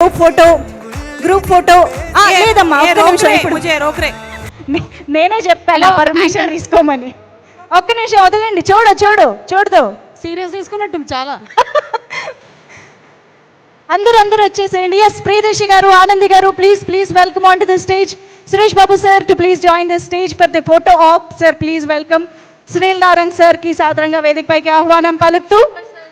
Group photo group photo లేదమ్మా ఒక్క నిమిషం ఇప్పుడు. నేనే చెప్పాను పర్మిషన్ తీసుకోమని. ఒక్క నిమిషం వదలండి. చూడు చూడు చూడదు సీరియస్ తీసుకున్నట్టు చాలా. అందరూ అందరూ వచ్చేసేయండి. Yes Priyadarshi garu Anandi garu please please welcome on to the stage Suresh Babu sir to please join the stage for the photo of sir please welcome Sunil Narayan సార్కి సాదరంగా వేదికపైకి ఆహ్వానం పలుకుతూ.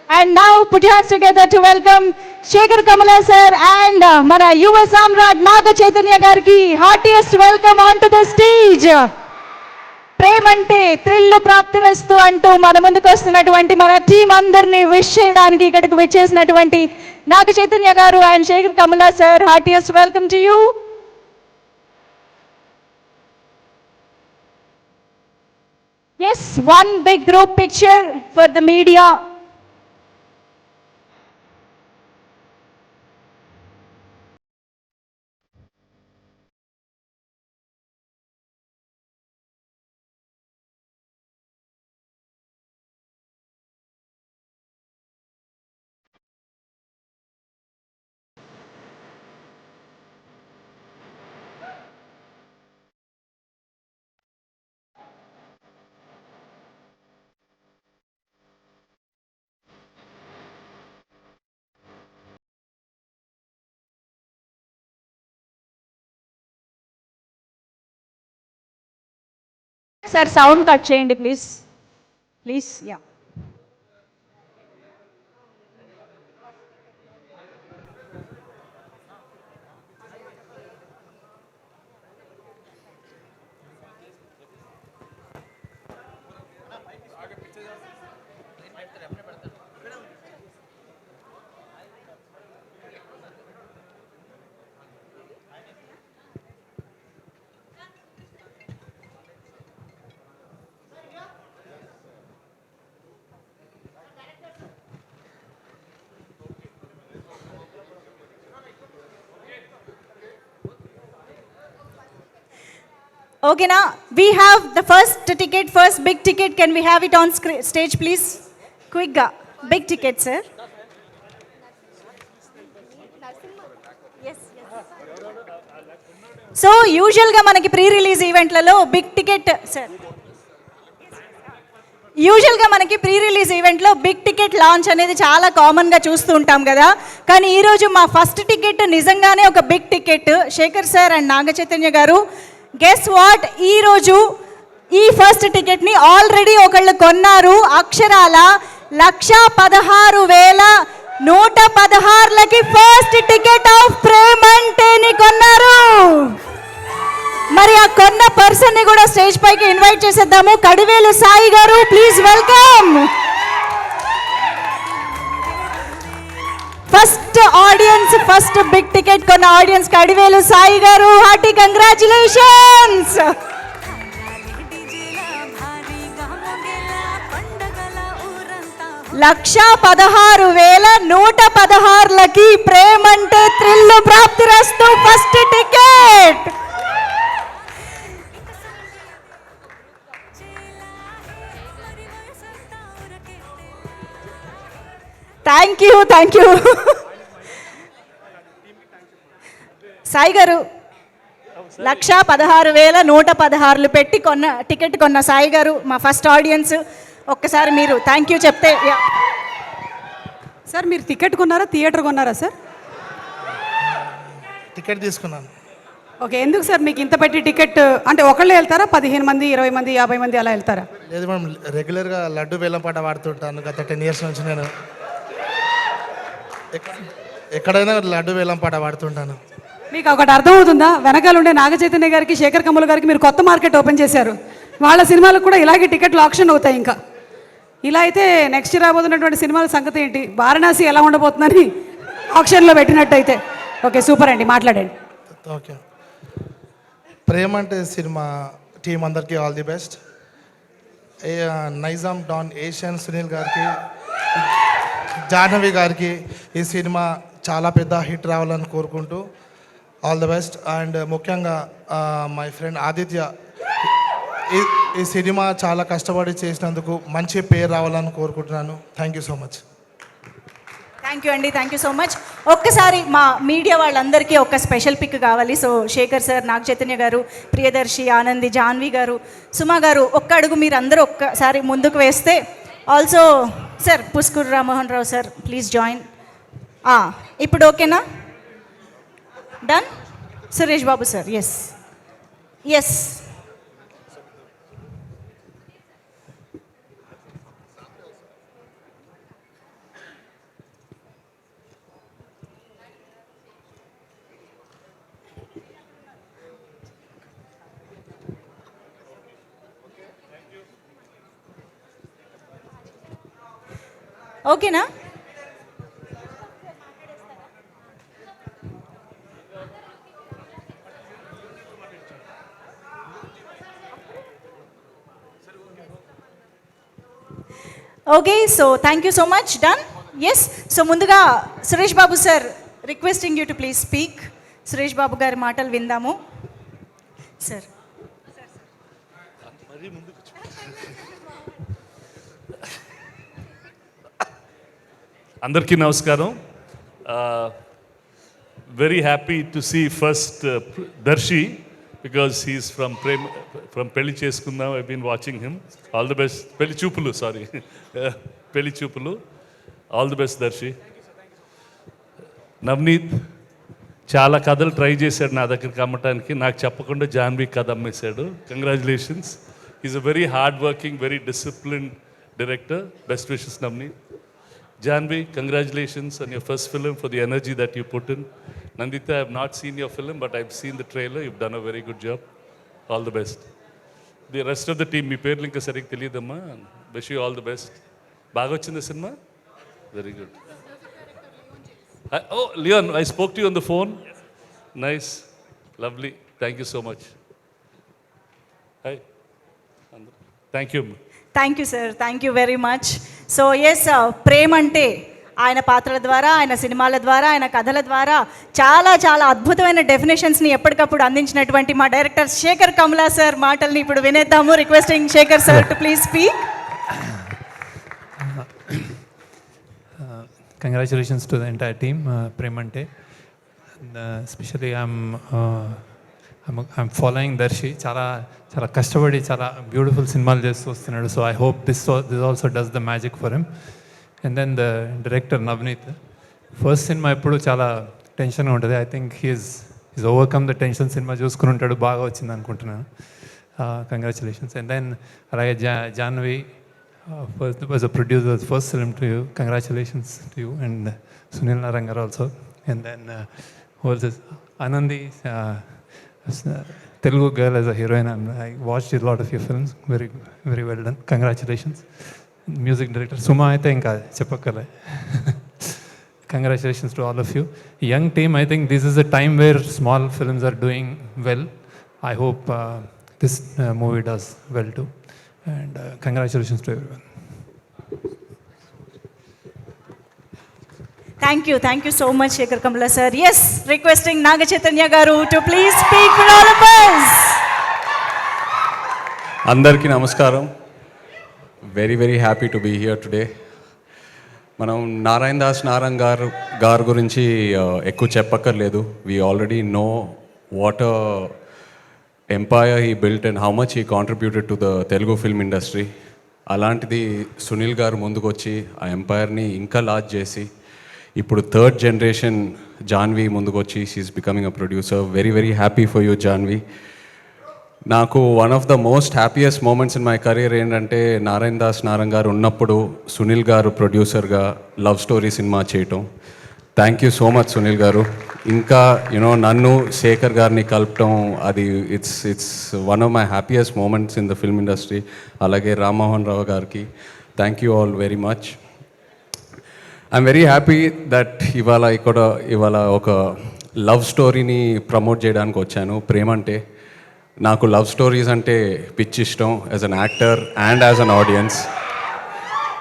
And now put hearts together to welcome Shekhar Kammula sir and మన యువ సామ్రాట్ నాగ చైతన్య గారికి heartiest welcome on to the stage Premante thrill Prapthirasthu అంటూ మన ముందుకు వస్తున్నటువంటి మన టీం అందరినీ విష్ చేయడానికి ఇక్కడికి వచ్చేసినటువంటి Naga Chaitanya garu and Shekhar Kammula sir heartiest welcome to you yes one big group picture for the media sir sound cut చేయండి ప్లీజ్ ప్లీజ్ యా ఓకేనా? We have the first ticket first big ticket can we have it on stage please క్విక్గా big ticket sir so యూజువల్గా మనకి pre release ఈవెంట్లలో big ticket sir యూజువల్గా మనకి pre release ఈవెంట్లో big ticket launch అనేది చాలా కామన్గా చూస్తూ ఉంటాం కదా. కానీ ఈరోజు మా ఫస్ట్ టికెట్ నిజంగానే ఒక big ticket Shekhar sir and Naga Chaitanya garu guess what ఈరోజు ఈ ఫస్ట్ టికెట్ని ఆల్రెడీ ఒకళ్ళు కొన్నారు. అక్షరాల లక్ష పదహారు వేల నూట పదహారులకి ఫస్ట్ టికెట్ ఆఫ్ ప్రేమంటేని కొన్నారు. మరి ఆ కొన్న పర్సన్ని కూడా స్టేజ్ పైకి ఇన్వైట్ చేసేద్దాము. Kadivelu Sai garu please welcome first audience first big ticket కొన్న audience Kadivelu Sai garu. Hearty congratulations లక్ష పదహారు వేల నూట పదహారులకి Premante Prapthirasthu first ticket! Thank you thank you Sai garu lakh పదహారు వేల నూట పదహారులు పెట్టి కొన్న టికెట్ కొన్న సాయి గారు మా ఫస్ట్ ఆడియన్స్. ఒక్కసారి మీరు థ్యాంక్ యూ చెప్తే. సార్ మీరు టికెట్ కొన్నారా థియేటర్ కొన్నారా సార్? టికెట్ తీసుకున్నాను. ఓకే ఎందుకు సార్ మీకు ఇంత పెట్టి టికెట్ అంటే ఒకళ్ళే వెళ్తారా పదిహేను మంది ఇరవై మంది యాభై మంది అలా వెళ్తారా? లేదు మేడం రెగ్యులర్గా లడ్డు బెల్లం పాట పాడుతుంటాను గత టెన్ ఇయర్స్ నుంచి నేను. ఎక్కడైనా లడ్డు బెల్లం పాట పాడుతుంటాను. మీకు ఒకటి అర్థమవుతుందా? వెనకాల ఉండే నాగ చైతన్య గారికి శేఖర్ కమల్ గారికి మీరు కొత్త మార్కెట్ ఓపెన్ చేశారు. వాళ్ళ సినిమాలకు కూడా ఇలాగే టికెట్లు ఆప్షన్ అవుతాయి ఇంకా. ఇలా అయితే నెక్స్ట్ రాబోతున్నటువంటి సినిమాల సంగతి ఏంటి? వారణాసి ఎలా ఉండబోతుందని ఆప్షన్లో పెట్టినట్టయితే. ఓకే సూపర్ అండి మాట్లాడండి. Okay. Premante cinema team అందరికీ all the best. Nizam don Asian Sunil గారికి జాహ్నవి గారికి ఈ సినిమా చాలా పెద్ద హిట్ రావాలని కోరుకుంటూ ఆల్ ద బెస్ట్. అండ్ ముఖ్యంగా మై ఫ్రెండ్ ఆదిత్య ఈ ఈ సినిమా చాలా కష్టపడి చేసినందుకు మంచి పేరు రావాలని కోరుకుంటున్నాను. Thank you so much thank you అండి థ్యాంక్ యూ సో మచ్ ఒక్కసారి మా మీడియా వాళ్ళందరికీ ఒక స్పెషల్ పిక్ కావాలి. సో శేఖర్ సార్ నాగ చైతన్య గారు ప్రియదర్శి ఆనంది జాన్వి గారు సుమా గారు ఒక్క అడుగు మీరు అందరూ ఒక్కసారి ముందుకు వేస్తే also sir Puskur Rammohan Rao sir please join ఇప్పుడు ఓకేనా? Done Suresh Babu sir yes yes ఓకేనా? Okay so thank you so much done yes so ముందుగా Suresh Babu sir requesting you to please speak Suresh Babu గారి మాటలు విందాము. Sir అందరికీ నమస్కారం. Very happy to see first Darshi because he's from Prem from Pelli Chesukundam I been watching him all the best Pelli Choopulu sorry Pelli Choopulu all the best Darshi Navaneeth చాలా కథలు try చేశాడు నా దగ్గరికి అమ్మటానికి. నాకు చెప్పకుండా జాన్వీ కథ అమ్మేశాడు. Congratulations is a very hard working very discipline director best wishes Navaneeth Janvi, congratulations on your first film for the energy that you put in. Nandita, I have not seen your film, but I've seen the trailer. You've done a very good job. All the best. The rest of the team, మీ పేర్లు ఇంకా సరిగ్గా తెలియదమ్మా wish you all the best బాగా వచ్చింది cinema very good oh Leon I spoke to you on the phone nice lovely thank you so much hi thank you thank you sir thank you very much So yes uh, Premante ఆయన పాత్రల ద్వారా ఆయన సినిమాల ద్వారా ఆయన కథల ద్వారా చాలా చాలా అద్భుతమైన డెఫినేషన్స్ని ఎప్పటికప్పుడు అందించినటువంటి మా డైరెక్టర్ శేఖర్ కమలా సార్ మాటల్ని ఇప్పుడు వినేద్దాము requesting Shekhar sir to please speak congratulations to the entire team Premante specially I'm I'm following Darshi చాలా చాలా కష్టపడి చాలా బ్యూటిఫుల్ సినిమాలు చేస్తూ వస్తున్నాడు. So I hope this this also does the magic for him and then the director Navaneeth first cinema ఎప్పుడు చాలా టెన్షన్గా ఉంటుంది. I think he's is overcome the tension cinema చూసుకుని ఉంటాడు. బాగా వచ్చింది అనుకుంటున్నాను. కంగ్రాచులేషన్స్ అండ్ దెన్ అలాగే జా Janhvi first was a producer first first to you congratulations to you and Sunil Narang also and then And Anandi Telugu girl as a heroine. And I watched a lot of your films. Very, very well done. Congratulations. Music director Suma, I think, uh, Congratulations to all of you. Young team, I think this is a time where small films are doing well. I hope uh, this uh, movie does well too. And uh, congratulations to everyone. Thank you thank you so much Shekhar Kammula sir yes requesting Naga Chaitanya garu to please speak for all of us. అందరికీ నమస్కారం. Very very happy to be here today మనం నారాయణ దాస్ నారాయణ్ గారు గారు గురించి ఎక్కువ చెప్పక్కర్లేదు. We already know what empire he built and how much he contributed to the Telugu film industry అలాంటిది సునీల్ గారు ముందుకు వచ్చి ఆ ఎంపైర్ని ఇంకా లార్జ్ చేసి ఇప్పుడు థర్డ్ జనరేషన్ జాన్వి ముందుకు వచ్చి she's becoming a producer very very happy for you Janhvi నాకు one of the most happiest moments in my career ఏంటంటే నారాయణ దాస్ నారాయణ గారు ఉన్నప్పుడు సునీల్ గారు ప్రొడ్యూసర్గా లవ్ స్టోరీ సినిమా చేయటం. Thank you so much Sunil garu. ఇంకా యునో నన్ను శేఖర్ గారిని కలపటం అది it's it's one of my happiest moments in the film industry అలాగే రామ్మోహన్ రావు గారికి. Thank you all very much I'm very happy that ఇవాళ ఇక్కడ ఇవాళ ఒక లవ్ స్టోరీని ప్రమోట్ చేయడానికి వచ్చాను. ప్రేమ అంటే నాకు లవ్ స్టోరీస్ అంటే పిచ్చి ఇష్టం. As an actor and as an audience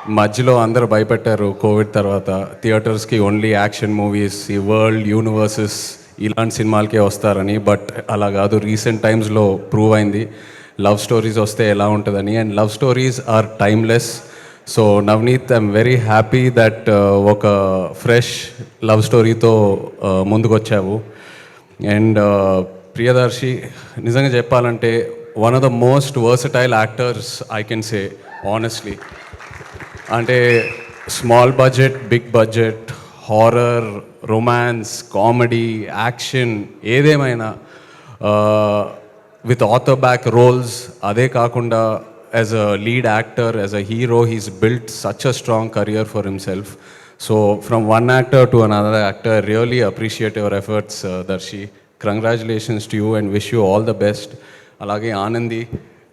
మధ్యలో అందరూ భయపెట్టారు కోవిడ్ తర్వాత. థియేటర్స్కి ఓన్లీ యాక్షన్ మూవీస్ ఈ వరల్డ్ యూనివర్సెస్ ఇలాంటి సినిమాలకే వస్తారని. బట్ అలా కాదు రీసెంట్ టైమ్స్లో ప్రూవ్ అయింది. లవ్ స్టోరీస్ వస్తే ఎలా ఉంటుందని. And love stories are timeless so Navaneeth I'm very happy that ఒక ఫ్రెష్ లవ్ స్టోరీతో ముందుకొచ్చావు. అండ్ ప్రియదర్శి నిజంగా చెప్పాలంటే one of the most versatile actors I can say honestly అంటే small budget big budget horror romance comedy action ఏదేమైనా with author back roles అదే కాకుండా as a lead actor as a hero he's built such a strong career for himself so from one actor to another actor really appreciate your efforts Darshi congratulations to you and wish you all the best అలాగే ఆనంది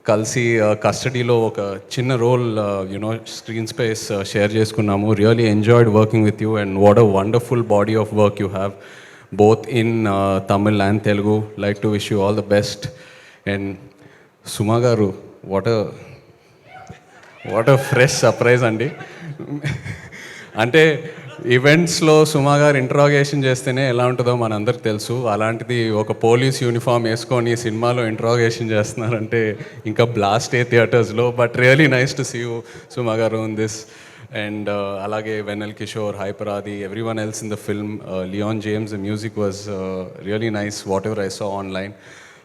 కలిసి కస్టడీలో ఒక చిన్న role you know screen space share చేసుకున్నాము. Really enjoyed working with you and what a wonderful body of work you have both in Tamil and Telugu like to wish you all the best and Suma garu what what a fresh surprise అండి. అంటే ఈవెంట్స్లో సుమా గారు interrogation చేస్తేనే ఎలా ఉంటుందో మనందరికి తెలుసు. అలాంటిది ఒక పోలీస్ యూనిఫామ్ వేసుకొని సినిమాలో ఇంట్రాగేషన్ చేస్తున్నారంటే ఇంకా బ్లాస్ట్ ఏ థియేటర్స్లో but really nice to see you Suma garu in this and అలాగే Vennela Kishore Hyper Aadi everyone else in the film Leon James music was really nice whatever I saw online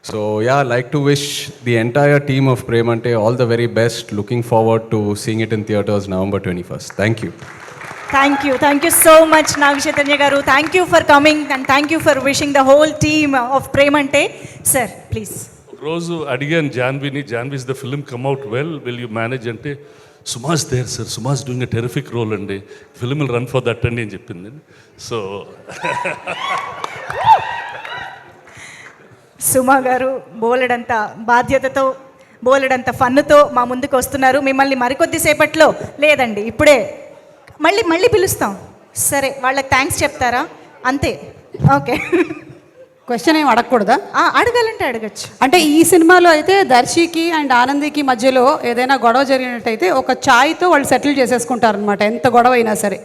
so ya like to wish the entire team of Premante all the very best looking forward to seeing it in theatres November twenty first thank you thank you thank you so much Naga Chaitanya garu thank you for coming and thank you for wishing the whole team of Premante sir please ఒక రోజు అడిగాను జాన్వీని Janhvi's the film come out well will you manage అంటే Suma's there sir Suma's doing a terrific role అండి. Film run for that అండి అని చెప్పింది. So సుమా గారు బోలెడంత బాధ్యతతో బోలెడంత ఫన్నుతో మా ముందుకు వస్తున్నారు. మిమ్మల్ని మరికొద్ది సేపట్లో లేదండి ఇప్పుడే. మళ్ళీ మళ్ళీ పిలుస్తాం. సరే వాళ్ళకి థ్యాంక్స్ చెప్తారా? అంతే. ఓకే. క్వశ్చన్ ఏం అడగకూడదా? అడగాలంటే అడగచ్చు. అంటే ఈ సినిమాలో అయితే దర్శికి అండ్ ఆనందికి మధ్యలో ఏదైనా గొడవ జరిగినట్టయితే ఒక ఛాయ్తో వాళ్ళు సెటిల్ చేసేసుకుంటారు అనమాట ఎంత గొడవ అయినా సరే.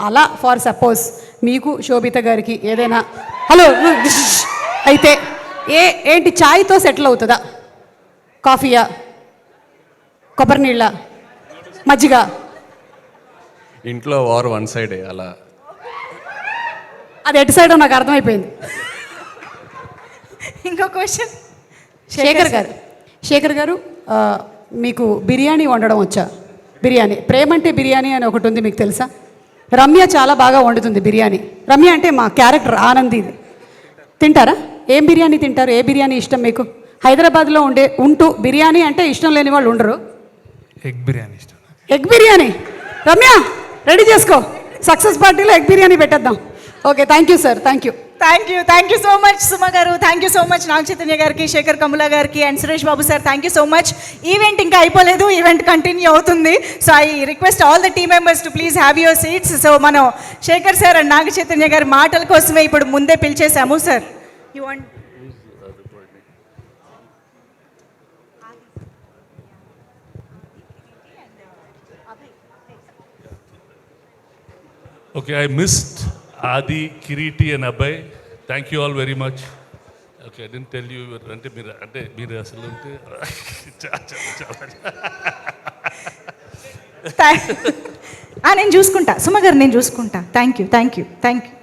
అలా ఫర్ సపోజ్ మీకు శోభిత గారికి ఏదైనా హలో అయితే ఏ ఏంటి ఛాయ్తో సెటిల్ అవుతుందా? కాఫీయా? కొబ్బరి నీళ్ళ? మజ్జిగ? ఇంట్లో వార్ వన్ సైడే అలా. అది ఎటు సైడ్ నాకు అర్థమైపోయింది. ఇంకో క్వశ్చన్. శేఖర్ గారు. శేఖర్ గారు మీకు బిర్యానీ వండడం వచ్చా? బిర్యానీ. ప్రేమ అంటే బిర్యానీ అని ఒకటి ఉంది మీకు తెలుసా? రమ్య చాలా బాగా వండుతుంది బిర్యానీ. రమ్య అంటే మా క్యారెక్టర్ ఆనంది తింటారా? ఏం బిర్యానీ తింటారు? ఏ బిర్యానీ ఇష్టం మీకు? హైదరాబాద్లో ఉండే ఉంటూ బిర్యానీ అంటే ఇష్టం లేని వాళ్ళు ఉండరు. ఎగ్ బిర్యానీ ఇష్టం ఎగ్ బిర్యానీ? రమ్య రెడీ చేసుకో. సక్సెస్ పార్టీలో ఎగ్ బిర్యానీ పెట్టేద్దాం. Okay thank you sir thank you thank you thank you so much Suma garu. Thank you so much Naga Chaitanya గారికి శేఖర్ కమల గారికి and Suresh Babu sir thank you so much event ఇంకా అయిపోలేదు event continue అవుతుంది. So I request all the team members to please have your seats so మనం Shekhar sir and Naga Chaitanya గారి మాటల కోసమే ఇప్పుడు ముందే పిలిచేశాము sir you want okay I missed Aadi Kireeti and అబ్బాయి thank you all very much okay I didn't tell you అంటే మీరు అంటే మీరు అసలు ఉంటే నేను చూసుకుంటా. సుమ గారు నేను చూసుకుంటా. Thank you thank you thank you